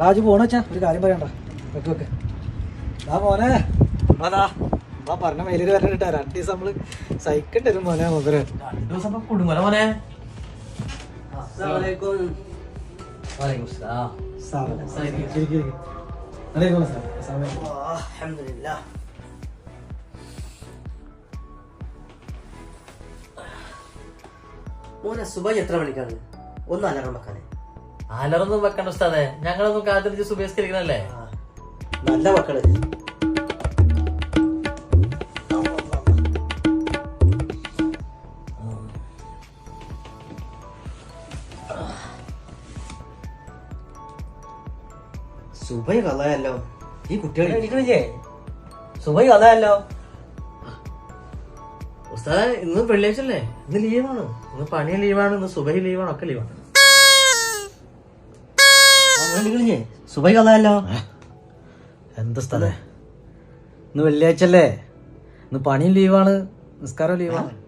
രാജു പോണച്ചാ ഒരു കാര്യം പറയണ്ട. വെക്ക് വെക്ക്. ആ മോനെ. അതാ ആ പറഞ്ഞ മെയിലിൽ വരണ്ടിട്ടാ രണ്ട് ദിവസം നമ്മൾ സൈക്കിൾ തരും മോനെ മുതൽ രണ്ടു ദിവസം കുടുംബല മോനെ. മോനെ സുബൈ എത്ര മണിക്കാണ്? ഒന്ന് അലാറം വെക്കാനെ. അലറൊന്നും വെക്കണ്ട ഉസ്താദെ. ഞങ്ങളൊന്നും കാത്തിരിച്ച് സുബേസ്കരിക്കണല്ലേ നല്ല മക്കൾ. സുബൈ കളയല്ലോ ഈ കുട്ടികൾ സുബൈ കളയല്ലോ ഉസ്താദ ഇന്ന് വെള്ളിയാഴ്ച അല്ലേ? ഇന്ന് ലീവാണ്. ഇന്ന് പണി ലീവാണ് ഇന്ന് സുബൈ ലീവാണ് ഒക്കെ ലീവാണ്. സുബൈ എന്താ സ്ഥലേ? ഇന്ന് വെള്ളിയാഴ്ച അല്ലേ? ഇന്ന് പണിയും ലീവാണ്. നിസ്കാരം ലീവാണ്.